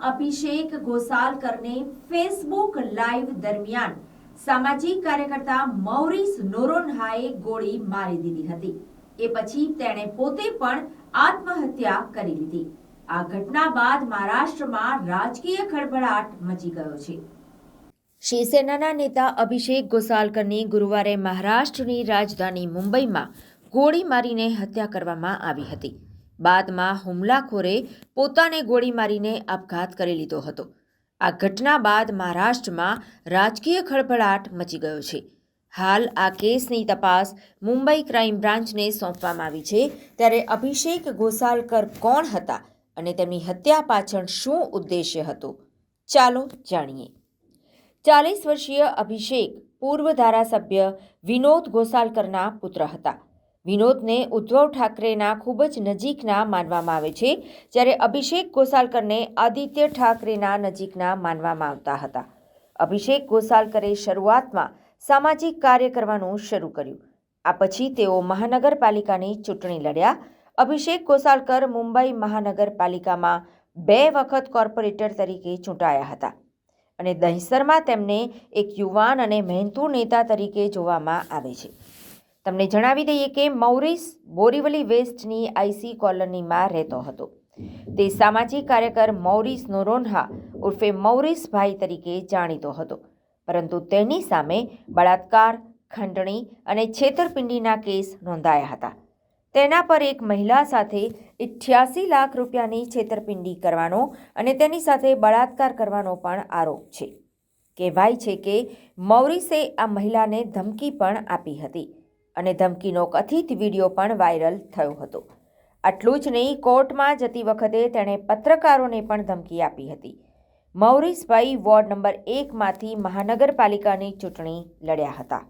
અભિષેક ગોસાલકરને Facebook live દરમિયાન સામાજિક કાર્યકર્તા મૌરિસ નોરોન્હાએ ગોળી મારી દીધી હતી. એ પછી તેણે પોતે પણ આત્મહત્યા કરી લીધી. આ ઘટના બાદ મહારાષ્ટ્રમાં રાજકીય ખળભળાટ મચી ગયો છે. શિવસેનાના નેતા અભિષેક ગોસાલકરની ગુરુવારે મહારાષ્ટ્રની રાજધાની મુંબઈમાં ગોળી મારીને હત્યા કરવામાં આવી હતી. બાદમાં હુમલાખોરે પોતાને ગોળી મારીને આપઘાત કરી લીધો હતો. આ ઘટના બાદ મહારાષ્ટ્રમાં રાજકીય ખળભળાટ મચી ગયો છે. હાલ આ કેસની તપાસ મુંબઈ ક્રાઇમ બ્રાન્ચને સોંપવામાં આવી છે. ત્યારે અભિષેક ગોસાલકર કોણ હતા અને તેમની હત્યા પાછળ શું ઉદ્દેશ્ય હતો? ચાલો જાણીએ. ચાલીસ વર્ષીય અભિષેક પૂર્વ ધારાસભ્ય વિનોદ ગોસાલકરના પુત્ર હતા. વિનોદને ઉદ્ધવ ઠાકરેના ખૂબ જ નજીકના માનવામાં આવે છે, જ્યારે અભિષેક ગોસાલકરને આદિત્ય ઠાકરેના નજીકના માનવામાં આવતા હતા. અભિષેક ગોસાલકરે શરૂઆતમાં સામાજિક કાર્ય કરવાનું શરૂ કર્યું. આ પછી તેઓ મહાનગરપાલિકાની ચૂંટણી લડ્યા. અભિષેક ગોસાલકર મુંબઈ મહાનગરપાલિકામાં બે વખત કોર્પોરેટર તરીકે ચૂંટાયા હતા અને દહીસરમાં તેમને એક યુવાન અને મહેનતુ નેતા તરીકે જોવામાં આવે છે. તમને જણાવી દઈએ કે મૌરીસ બોરીવલી વેસ્ટની આઈસી કોલોનીમાં રહેતો હતો. તે સામાજિક કાર્યકર મૌરીસ નોરોન્હા ઉર્ફે મૌરીસભાઈ તરીકે જાણીતો હતો. પરંતુ તેની સામે બળાત્કાર, ખંડણી અને છેતરપિંડીના કેસ નોંધાયા હતા. તેના પર એક મહિલા સાથે ઇઠ્યાસી લાખ રૂપિયાની છેતરપિંડી કરવાનો અને તેની સાથે બળાત્કાર કરવાનો પણ આરોપ છે. કહેવાય છે કે મૌરીસે આ મહિલાને ધમકી પણ આપી હતી. અને ધમકીનો કથિત વીડિયો પણ વાયરલ થયો હતો. આટલું જ નહીં, કોર્ટમાં જતી વખતે તેણે પત્રકારોને પણ ધમકી આપી હતી. મૌરીશભાઈ વોર્ડ નંબર એકમાંથી મહાનગરપાલિકાની ચૂંટણી લડ્યા હતા.